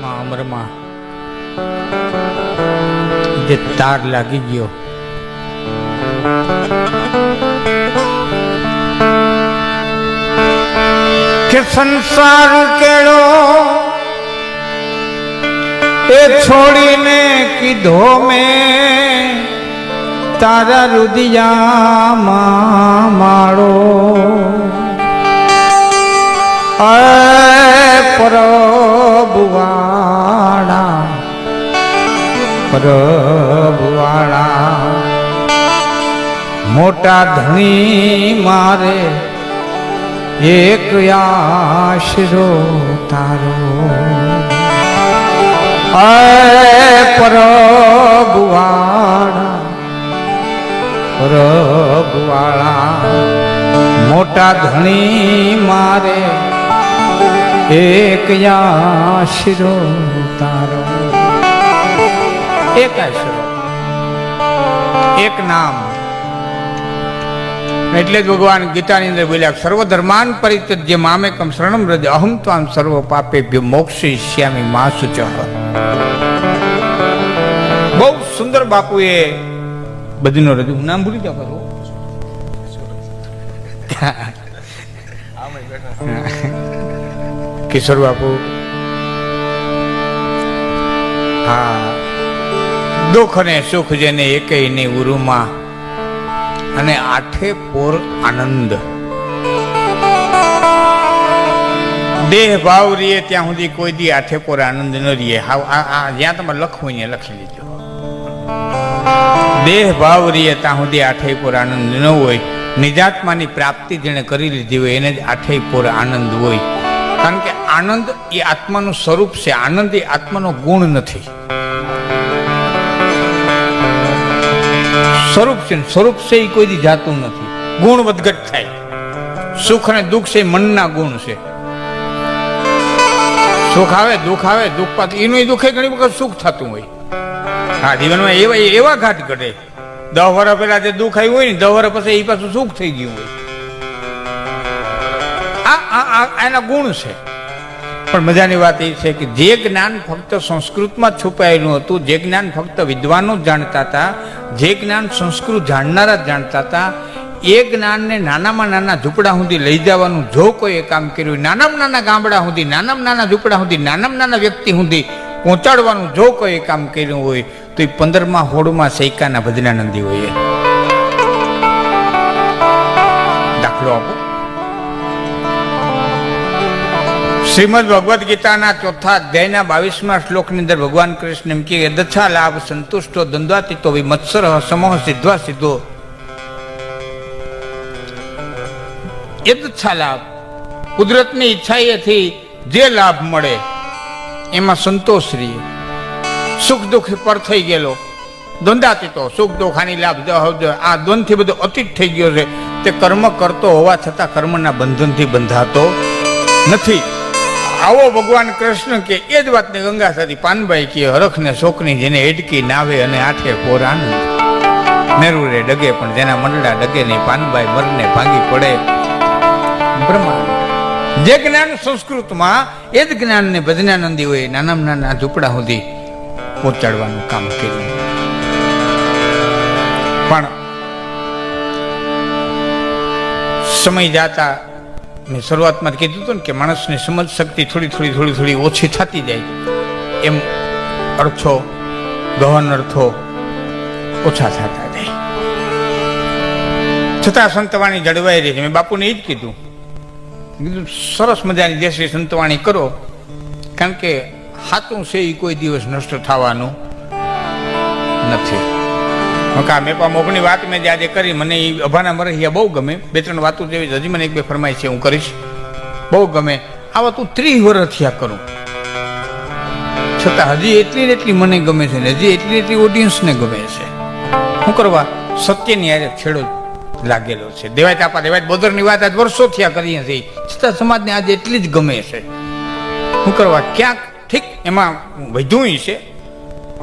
માં અમરમાં જે તાર લાગી ગયો કે સંસાર કેળો એ છોડીને કીધો મેં તારા રુદિયામાં માળો પ્રભુવાળા પ્રભુવાણા મોટા ધણી મારે એક આશરો તારો. પ્રભુવાણા પ્રભુવાળા મોટા ધણી મારે એક આશરો તારો એક આશરો એક નામ. એટલે જ ભગવાન ગીતાની અંદર બોલ્યા સર્વધર્માન પરિત્યજ્ય મામેકમ શરણમ રજ અહમ ત્વામ સર્વ મોક્ષી શ્યામી મા સુચ બહુ સુંદર બાપુએ બધીનો રજૂ નામ ભૂલી જાવ કરું કિશોર બાપુ. હા. દુઃખ અને સુખ જેને એકેયની ઉરુમાં. અને આઠે પોર આનંદ. દેહ ભાવ રીએ ત્યાં સુધી કોઈ દી આઠે પોર આનંદ ન રીએ. આ આ, જ્યાં તમે લખવું અહીંયા લખી લીધો. દેહ ભાવ રીએ ત્યાં સુધી આઠે પોર આનંદ ન હોય. નિજાત્માની પ્રાપ્તિ જેણે કરી લીધી હોય એને જ આઠે પોર આનંદ હોય. કારણ કે આનંદ એ આત્માનું સ્વરૂપ છે. આનંદ એ આત્માનો ગુણ નથી. સ્વરૂપ છે સ્વરૂપ છે એ કોઈ દી જાતું નથી. ગુણ વધઘટ થાય. સુખ અને દુઃખ છે મનના ગુણ છે. સુખ આવે, દુઃખ આવે, દુઃખ પાત, એનું દુઃખે ઘણી વખત સુખ થતું હોય. હા, જીવનમાં એવા એવા ઘાટ ઘટે. દસ વર્ષ પહેલા જે દુઃખ આવ્યું હોય ને દસ વર્ષ પછી એ પાછું સુખ થઈ ગયું હોય. આ એના ગુણ છે. પણ મજાની વાત એ છે કે જે જ્ઞાન ફક્ત સંસ્કૃતમાં છુપાયેલું હતું, જે જ્ઞાન ફક્ત વિદ્વાનો જાણતા હતા, જે જ્ઞાન સંસ્કૃત જાણનારા જ જાણતા હતા, એ જ્ઞાનને નાનામાં નાના ઝૂંપડા સુધી લઈ જવાનું, જો કોઈએ કામ કર્યું, નાનામાં નાના ગામડા સુધી, નાનામાં નાના ઝૂંપડા સુધી, નાનામાં નાના વ્યક્તિ સુધી પહોંચાડવાનું, જો કોઈ કામ કર્યું હોય, તો એ પંદરમાં હોળમાં સૈકાના ભજનાનંદી હોય દાખલો આપો. શ્રીમદ ભગવદ્ ગીતાના ચોથા અધ્યાયના બાવીસમાં શ્લોકની અંદર ભગવાન કૃષ્ણ એમ કે દચ્છા લાભ સંતુષ્ટો દ્વંદ્વાતીતો વિમત્સર સમોહ સિદ્ધવા સિદ્ધો. એ દચ્છા લાભ, કુદરતની ઈચ્છાએથી જે લાભ મળે, એમાં સંતોષ રહીએ સુખ દુઃખ પર થઈ ગયેલો, દ્વંદ્વાતીતો, સુખ દુઃખ આની લાભ આ દ્વંદથી બધો અતીત થઈ ગયો છે. તે કર્મ કરતો હોવા છતાં કર્મના બંધનથી બંધાતો નથી. આવો ભગવાન કૃષ્ણ કે, એ જ વાતને ગંગા સાથી પાનભાઈ કે હરખને શોકની જેને એડકી નાવે અને આઠે પોર આનંદ મેરુરે ડગે, પણ જેના મંડળા ડગે નહીં, પાનભાઈ મરને ભાંગી પડે. બ્રહ્મા, જે જ્ઞાન સંસ્કૃતમાં, એ જ જ્ઞાનને ભજનાનંદી હોય, નાનામાં નાના ઝૂંપડા સુધી પહોંચાડવાનું કામ કર્યું. પણ સમય જાતા મેં શરૂઆતમાં કીધું હતું ને કે માણસની સમજ શક્તિ થોડી થોડી થોડી થોડી ઓછી થતી જાય. એમ અર્થો, ગહન અર્થો ઓછા થતા જાય. છતાં સંતવાણી જળવાઈ રહી છે. મેં બાપુને એ જ કીધું. કીધું, સરસ મજાની દેશી સંતવાણી કરો. કારણ કે હાથું છે એ કોઈ દિવસ નષ્ટ થવાનું નથી. મકા મેપા મોગની વાત મેં જે આજે કરી, મને એ અભાના મરહિયા બહુ ગમે. બે, ત્રણ વાતો જેવી હજી મને એક બે ફરમાય છે, હું કરીશ. બહુ ગમે. આવા તું ત્રીસ વર્ષ થયા કરું. છતાં હજી એટલી ને એટલી મને ગમે છે ને, હજી એટલી એટલી ઓડિયન્સને ગમે છે. શું કરવા? સત્યની આજે છેડો લાગેલો છે. દેવાય આપા દેવાય બોદરની વાત આજ વર્ષો થયા કરીએ છીએ છતાં સમાજને આજે એટલી જ ગમે છે. શું કરવા? ક્યાંક ઠીક, એમાં વધુ છે.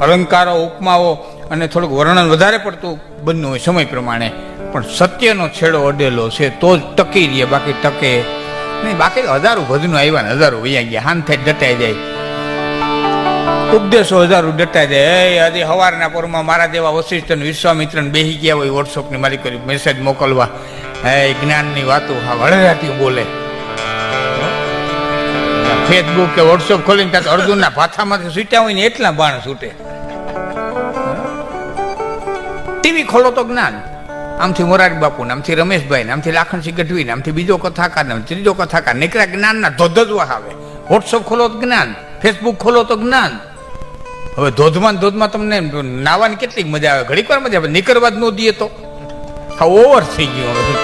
અલંકારો, ઉપમાઓ અને થોડુંક વર્ણન વધારે પડતું બન્યું હોય સમય પ્રમાણે. પણ સત્યનો છેડો અડેલો છે, તો જ ટકી રહીએ, બાકી ટકે. નહીં, બાકી હજારો ભજનો આવ્યા ને હજારો વૈયા ગયા, હાન થાય ડટાઈ જાય. ઉપદેશો હજારો ડટાઈ જાય. એ, હજી સવારના પોરમાં મારા જેવા વશિષ્ઠ અને વિશ્વામિત્ર બેહી ગયા હોય, વોટ્સઅપની મારી કરી મેસેજ મોકલવા. હે જ્ઞાનની વાતો હા વળરાટી બોલે. ફેસબુક કે વોટ્સઅપ ખોલીને ત્યાં અર્જુનના ભાથામાંથી છૂટ્યા હોય ને એટલા બાણ છૂટે. ટીવી ખોલો તો જ્ઞાન. આમથી મોરારી બાપુ આમથી રમેશભાઈ આમથી લાખણસિંહ ગઢવી આમથી બીજો કથાકાર ને ત્રીજો કથાકાર નીકળ્યા જ્ઞાનના ધોધજવા આવે. વોટ્સઅપ ખોલો તો જ્ઞાન ફેસબુક ખોલો તો જ્ઞાન. હવે ધોધમાં ધોધમાં તમને નાવાની કેટલી મજા આવે? ઘડીક વાર મજા આવે નીકળવા જ ન દઈએ તો. હા ઓવર થઈ ગયું હવે.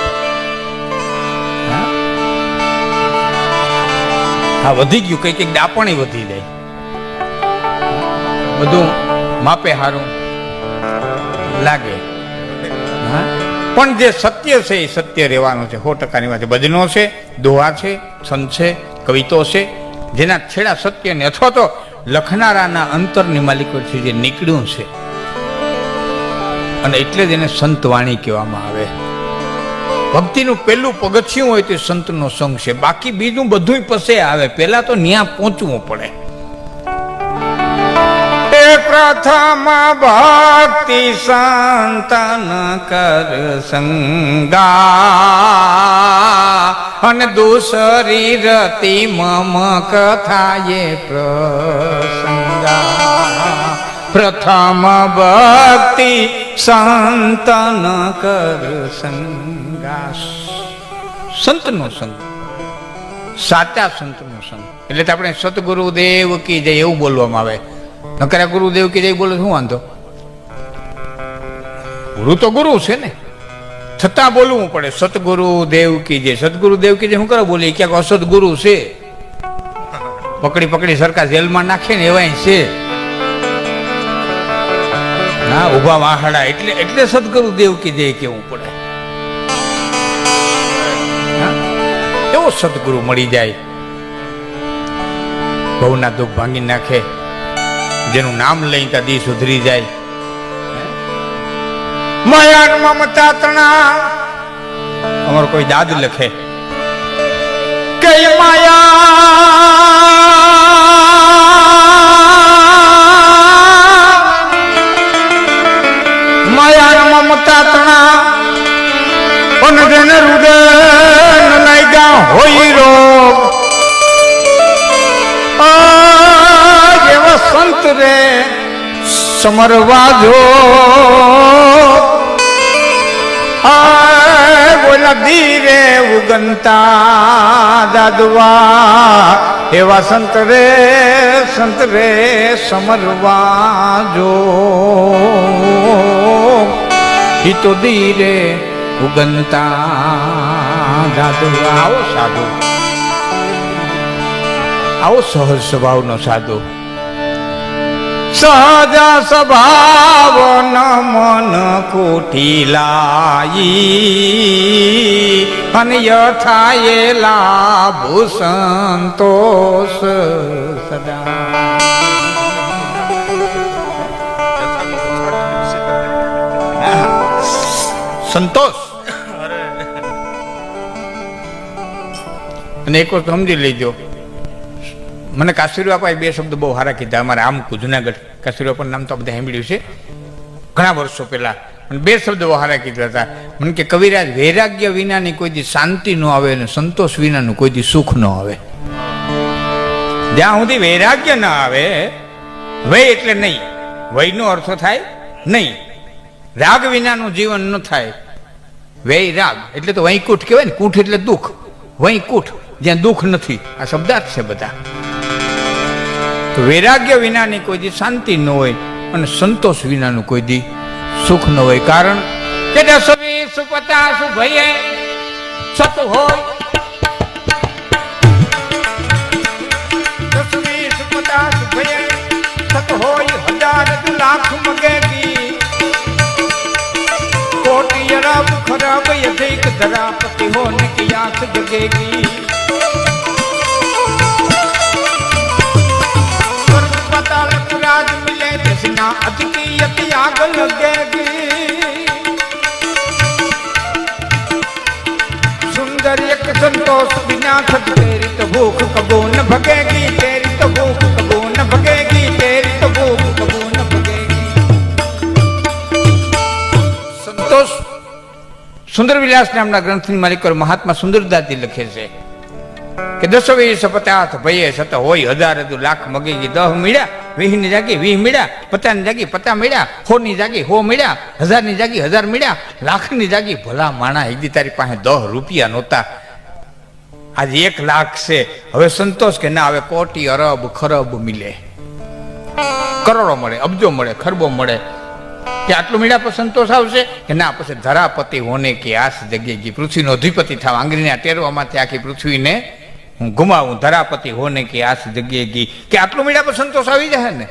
હા? વધી ગયું કઈ કંઈક દાપણી વધી જાય. બધું માપે હારું. લાગે. હા? પણ જે સત્ય છે એ સત્ય રહેવાનું છે. સો ટકાની વાત છે. ભજનો છે, દોહા છે, સંત છે, કવિતો છે, જેના છેડા સત્ય ને અથવા તો લખનારાના અંતરની માલિકોથી જે નીકળ્યું છે. અને એટલે જ એને સંતવાણી કહેવામાં આવે. ભક્તિનું પહેલું પગથિયું હોય તે સંતનો સંગ છે. બાકી બીજું બધું પસે આવે. પહેલા તો ન્યા પહોંચવું પડે. પ્રથમ ભક્તિ સંતન કર સંગા. અને દુસરી રતિ મમ કથાએ પ્રસંગા. પ્રથમ ભક્તિ સંતન કર સંગા. સંતનો સંગ. સાચા સંતનો સંગ. એટલે આપણે સતગુરુદેવ કી જય એવું બોલવામાં આવે. નકરા ગુરુદેવ કે જય બોલે શું વાંધો? ગુરુ તો ગુરુ છે ને. છતાં બોલવું પડે. સતગુરુ દેવ કી જે સદગુરુ દેવ કી જે શું કરો બોલી ક્યાંક અસદગુરુ છે. પકડી પકડી સરકાર જેલમાં નાખે ને એવાય છે. ના ઊભા વાહડા. એટલે એટલે સદગુરુ દેવ કી જય કેવું પડે. એવો સદગુરુ મળી જાય? બહુના દુઃખ ભાંગી નાખે. જેનું નામ લઈ ત્યાં દી સુધરી જાય. માયાન મમતા તણા. અમારો કોઈ દાદ લખે. કે માયા સમરવા જો બોલા ધીરે ઉગનતા દાદવા એવા સંત રે સંત રે સમરવા જો ઈ તો ધીરે ઉગનતા દાદવા આવો સાધુ આવો સહજ સ્વભાવનો સાધુ સહજ સ્વભાવ મન કુટિલાઈ અને યથાયેલા ભૂસંતોષ સંતોષ સદા. સંતોષ. અને એક વસ્તુ સમજી લેજો. મને કાશ્મીર બાપાએ બે શબ્દ બહુ સારા કીધા. અમારે આમ જુનાગઢ બાપાનું નામ તો બધા સાંભળ્યું છે. ઘણા વર્ષો પહેલાં. મને બે શબ્દ વહારા કીધા હતા. મને કે કવિરાજ, વૈરાગ્ય વિનાની કોઈ દી શાંતિ ન આવે અને સંતોષ વિનાનું કોઈ દી સુખ ન આવે. જ્યાં સુધી વૈરાગ્ય ન આવે, વય એટલે નહીં. વયનો અર્થ થાય નહીં. રાગ વિનાનું જીવન ન થાય. વય રાગ એટલે તો વૈકુંઠ કહેવાય ને. કૂઠ એટલે દુઃખ. વૈકુંઠ, જ્યાં દુઃખ નથી. આ શબ્દાર્થ છે બધા. વૈરાગ્ય વિનાની કોઈ દી શાંતિ ન હોય અને સંતોષ વિનાનું કોઈ દી સુખ ન હોય. કારણ કે દસવી સુપતા સુભયે સત હોય. દસવી ખરાબ ધરાપતિ હોને કી જગેગી तारक राज मिले कृष्णा अति आग लगेगी सुंदर एक संतोष बिना थक तेरी तो भूख कबो न भगेगी, तेरी तो भूख कबो न भगेगी, तेरी तो भूख कबो न भगेगी। संतोष કે દસો વીસ પચાસ ભયે સત હોય, હજાર હજુ લાખ મગી ગઈ, દહ મીડ્યા વીસની જાગી, વીસ મીડ્યા પચાસની જાગી, પચાસ મળ્યા સો ની જાગી, સો મળ્યા હજારની જાગી, હજાર મીડ્યા લાખની જાગી. ભલા માણા હીદી તારી પાસે દહ રૂપિયા નહોતા. આજે એક લાખ છે. હવે સંતોષ કે ના, હવે કોટી, અરબ, ખરબ મિલે. કરોડો મળે, અબજો મળે, ખરબો મળે. કે આટલું મીડા પર સંતોષ આવશે? કે ના, પછી ધરાપતિ હોને કે આસ જગ્યાએ પૃથ્વીનો અધિપતિ થવા. આંગળીના ટેરવામાંથી આખી પૃથ્વીને હું ગુમાવું, ધરાપતિ હોને કે આસ જગ્યાએ ગઈ, કે આટલું મીડા પર સંતોષ આવી જાય ને?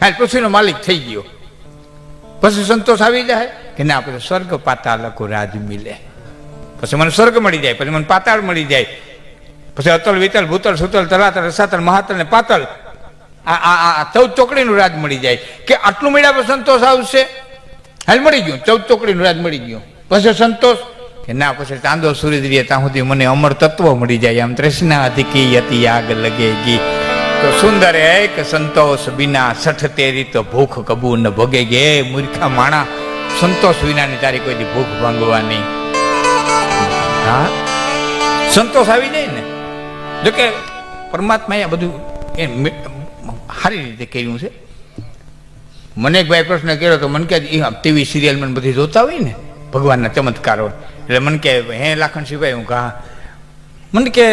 હા પૃથ્વીનો માલિક થઈ ગયો. પછી સંતોષ આવી જાય કે ના, પછી સ્વર્ગ પાતાલકો રાજ મિલે. પછી મને સ્વર્ગ મળી જાય, પછી મને પાતાળ મળી જાય. પછી અતલ, વિતલ, ભૂતલ, સુતલ, તલાતલ, રસાતલ, મહાતલ ને પાતળ. આ આ આ ચૌદ ચોકડીનું રાજ મળી જાય. કે આટલું મળ્યા પર સંતોષ આવશે? હાલ મળી ગયું, ચૌદ ચોકડીનું રાજ મળી ગયું. પછી સંતોષ કે ના, પછી ચાંદો સૂર્ય રહે ત્યાં સુધી મને અમર તત્વ મળી જાય. આમ તૃષ્ણા અધિકી અતિ આગ લગેગી. તો સુંદર એક સંતોષ બિના સઠ તેરી તો ભૂખ કબૂ ન ભોગે ગે મૂર્ખા માણા, સંતોષ વિનાની તારી કોઈ ભૂખ ભાંગવાની. હા? સંતોષ આવી જાય ને? જો કે પરમાત્માએ આ બધું એ સારી રીતે કર્યું છે. મને એક ભાઈ પ્રશ્ન કર્યો તો મને કે ટીવી સિરિયલ મને બધી જોતા હોય ને? ભગવાનના ચમત્કારો એટલે મને કે, હે લાખણ સિવાય હું કહા મને કે,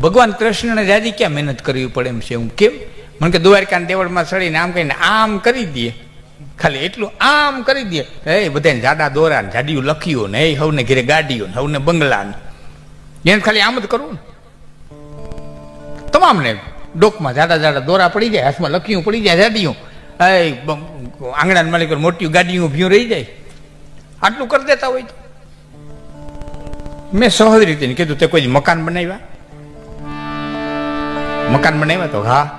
ભગવાન કૃષ્ણને રાજી ક્યાં મહેનત કરવી પડે એમ છે? હું કેમ? મને કે, દ્વારકાના દેવળમાં સડીને આમ કહીને આમ કરી દઈએ ખાલી એટલું આમ કરી દે. એ બધાને જાડા દોરા ને જાડિયું લખ્યું ને, એ હવને ઘેરે ગાડીઓ ને, હવને બંગલા એને ખાલી આમ જ કરવું ને. તમામને ડોકમાં જાડા જાડા દોરા પડી જાય, હાથમાં લખ્યું પડી જાય, જાડિયું. એ આંગણા માલિક મોટી ગાડીઓ ઊભી રહી જાય. આટલું કરી દેતા હોય તો. મેં સહજ રીતે કીધું, તે કોઈ મકાન બનાવ્યા? મકાન બનાવ્યા તો હા.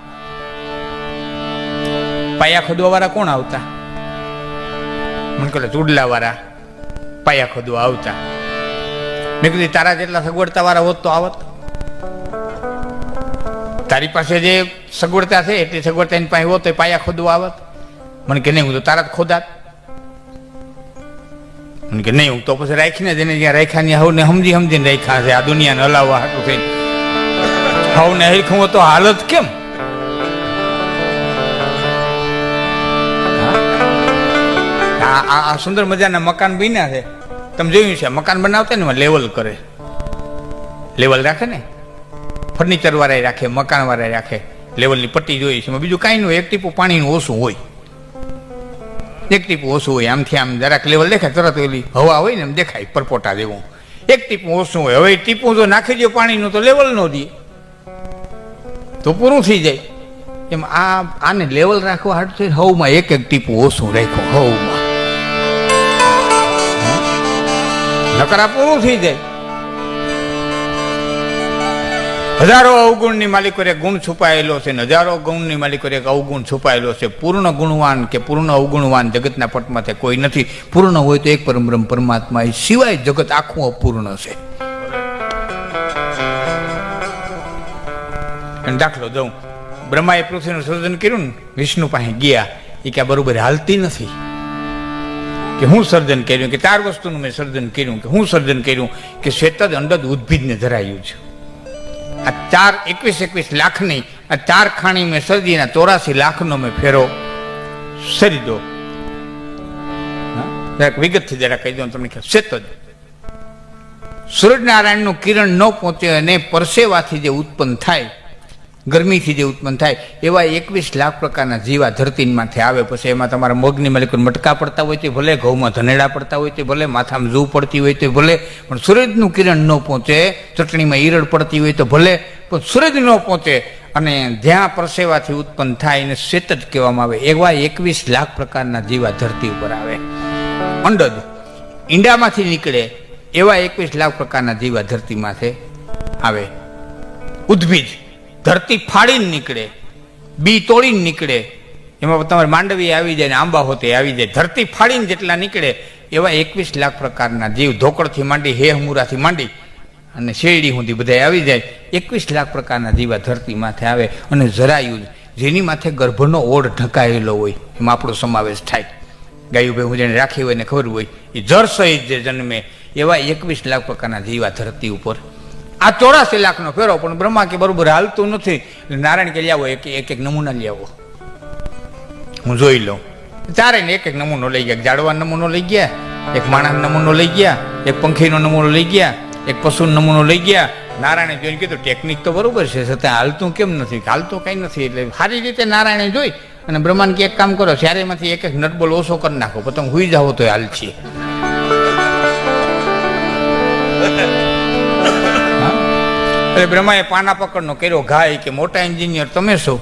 પાયા ખોદવા વાળા કોણ આવતા? મને કહે ચૂડલા વાળા પાયા ખોદવા આવતા. મેં કીધું તારા જેટલા સગવડતા વાળા હોત તો આવત. તારી પાસે જે સગવડતા છે, એટલી સગવડતા એની પાસે હોત તો પાયા ખોદવા આવત. મને કે નહીં, હું તો તારા જ ખોદાત. કે નહીં, હું તો પછી રાખીને જેને જ્યાં રાખ્યા ને હવને સમજી સમજીને રાખ્યા છે. આ દુનિયાને હલાવવા હાટું થઈને. હવને હરખું તો હાલત કેમ? આ આ સુંદર મજાના મકાન બન્યા છે. તમે જોયું છે, મકાન બનાવતા ને લેવલ કરે. લેવલ રાખે ને? ફર્નિચર વાળા રાખે, મકાન વાળા રાખે. લેવલની પટ્ટી જોઈએ છે. બીજું કાંઈ નહીં એક ટીપું પાણીનું ઓછું હોય. એક ટીપું ઓછું હોય, આમથી આમ જરાક લેવલ દેખાય, તરત ઓલી હવા હોય ને એમ દેખાય, પરપોટા જેવું. એક ટીપું ઓછું હોય. હવે ટીપું જો નાખી દો પાણીનું તો લેવલ નો દે તો પૂરું થઈ જાય. એમ આ, આને લેવલ રાખવા હાટ થઈને હવમાં એક એક ટીપું ઓછું રાખો હવમાં. નકરા પૂરું થઈ જાય. હજારો અવગુણની માલિકોરે ગુણ છુપાયેલો છે ને હજારો ગુણની માલિકો એક અવગુણ છુપાયેલો છે. પૂર્ણ ગુણવાન કે પૂર્ણ અવગુણવાન જગતના પટમાંથી કોઈ નથી. પૂર્ણ હોય તો એક પરમબ્રહ્મ પરમાત્મા એ સિવાય જગત આખું અપૂર્ણ છે. દાખલો દઉં. બ્રહ્માએ પૃથ્વીનું સર્જન કર્યું ને, વિષ્ણુ પાસે ગયા. એ કે બરોબર હાલતી નથી. કે હું સર્જન કર્યું? કે ચાર વસ્તુનું મેં સર્જન કર્યું. કે હું સર્જન કર્યું? કે શ્વેત જ અંડદ, ઉદ્ભિદને ધરાયું છે. આ ચાર એકવીસ એકવીસ લાખની, આ ચાર ખાણી મેં સર્જીને ચોરાસી લાખનો મેં ફેરો સરી દો જરાક વિગતથી જરા કહી દઉં તમને ખ્યાલ શ્વેત જ. સૂર્યનારાયણનું કિરણ ન પહોંચે અને પરસેવાથી જે ઉત્પન્ન થાય ગરમીથી જે ઉત્પન્ન થાય, એવા એકવીસ લાખ પ્રકારના જીવા ધરતીમાંથી આવે. પછી એમાં તમારા મગની માલિકો મટકા પડતા હોય તે ભલે, ઘઉંમાં ધનેડા પડતા હોય તે ભલે, માથામાં જૂ પડતી હોય તે ભલે, પણ સૂરજનું કિરણ ન પહોંચે, ચટણીમાં ઈરડ પડતી હોય તો ભલે, પણ સૂરજ ન પહોંચે. અને જ્યાં પરસેવાથી ઉત્પન્ન થાય એને શ્વેત જ કહેવામાં આવે. એવા એકવીસ લાખ પ્રકારના જીવા ધરતી ઉપર આવે. અંડદ ઈંડામાંથી નીકળે એવા એકવીસ લાખ પ્રકારના જીવા ધરતીમાંથી આવે. ઉદ્ભીજ ધરતી ફાડીને નીકળે, બી તોડીને નીકળે. એમાં તમારે માંડવી આવી જાય ને આંબા હોતે આવી જાય. ધરતી ફાડીને જેટલા નીકળે એવા એકવીસ લાખ પ્રકારના જીવ ધોકડથી માંડી હેહમુરાથી માંડી અને શેરડી સુધી બધા આવી જાય. એકવીસ લાખ પ્રકારના જીવા ધરતી માથે આવે અને જરાયું જેની માથે ગર્ભનો ઓઢ ઢંકાયેલો હોય, એમાં આપણો સમાવેશ થાય. ગાયું ભાઈ હું જેને રાખી હોય ને ખબર હોય, એ જળ સહિત જે જન્મે એવા એકવીસ લાખ પ્રકારના જીવા ધરતી ઉપર આ ચોરાસી લાખનો ફેરો, પણ બ્રહ્મા કે બરોબર હાલતું નથી. નારાયણ કે આવો એક એક એક નમૂના લઈ આવો હું જોઈ લઉં. ચારે ને એક એક નમૂનો લઈ ગયા. એક ઝાડવાનો નમૂનો લઈ ગયા, એક માણસ નમૂનો લઈ ગયા, એક પંખીનો નમૂનો લઈ ગયા, એક પશુનો નમૂનો લઈ ગયા. નારાયણે જોઈને કીધું, ટેકનિક તો બરોબર છે, છતાં હાલતું કેમ નથી? હાલતું કંઈ નથી, એટલે સારી રીતે નારાયણે જોઈ અને બ્રહ્માંડ કે એક કામ કરો, ચારેમાંથી એક એક નટબોલ ઓછો કરી નાખો પછી હુઈ જાઓ તો હાલ છે એટલે બ્રહ્માએ પાના પકડનો કર્યો ઘાય કે મોટા એન્જિનિયર તમે છો?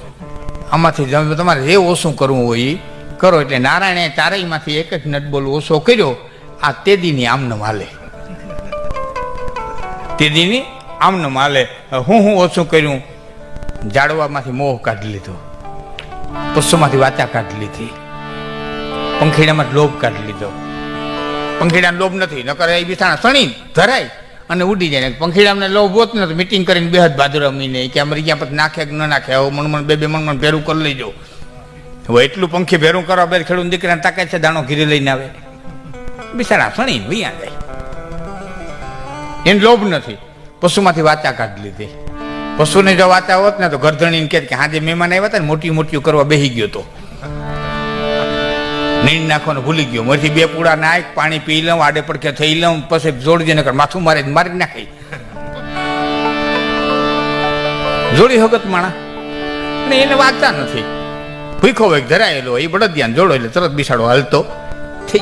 આમાંથી તમારે જે ઓછું કરવું હોય એ કરો. એટલે નારાયણે ચારેયમાંથી એક જ નટબોલ ઓછો કર્યો, આ તેદીની આમને માલે. તેદીની આમને માલે. હું હું ઓછું કર્યું? જાડવામાંથી મોહ કાઢી લીધો. પશુમાંથી વાચા કાઢી લીધી. પંખીડામાં લોભ કાઢી લીધો. પંખીડાને લોભ નથી, નકર એ બિસાણા સણી ધરાય. અને ઉડી જાય. ને પંખીડાને લોભ હોત ને તો મિટિંગ કરીને બેહદ ભાદરા મહિને કે અમારી ક્યાં પછી નાખે કે ન નાખે હવે મણ મણ બે બે મણ મણ ભેરું કરી લેજો. હવે એટલું પંખી ભેરું કરવા બે ખેડૂત દીકરાને તાકાત છે, દાણો ઘીરે લઈને આવે. બિચારા સણી વૈયા જાય એને લોભ નથી. પશુમાંથી વાચા કાઢી લીધી. પશુને જો વાચા હોત ને તો ગરધણીને કે હાજે મહેમાન આવ્યા હતા ને મોટી મોટી કરવા બેસી ગયો તો. નીંદ નાખવાનું ભૂલી ગયો. મરથી બે પૂડા નાખ, પાણી પી લઉં, આડે પડકે થઈ લઉં, પછી જોડી દે નકર માથું મારે મારી નાખી. જોડી હગત માણા. અને એને વાંચતા નથી. ભૂખો હોય ધરાયેલો એ બળદિયાને જોડો, એટલે તરત બિસાડો હાલતો. થઈ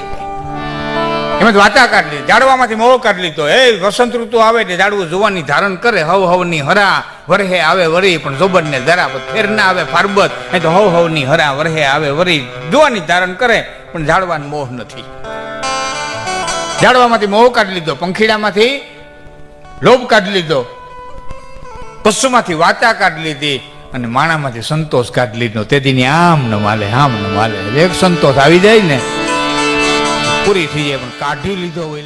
એમાં વાતા કાઢી લીધી. ઝાડવામાંથી મોહ કાઢી લીધો. એ વસંત ઋતુ આવે એટલે ઝાડવું જોવાની ધારણ કરે. હવ હવની હરા વરહે આવે વરી, પણ જોબન ને ધરા ફેર ના આવે, ફારબત. એ તો હવ હવની હરા વરહે આવે વરી. જોવાની ધારણ કરે, પણ જાડવાનો મોહ નથી. ઝાડવામાંથી મોહ કાઢી લીધો, પંખીડામાંથી લોભ કાઢી લીધો. પશુમાંથી વાચા કાઢી લીધી અને માણામાંથી સંતોષ કાઢી લીધો. તેથી આમ ન માલે, આમ ન માલે. એક સંતોષ આવી જાય ને પૂરી થઈ જાય પણ કાઢી લીધો હોય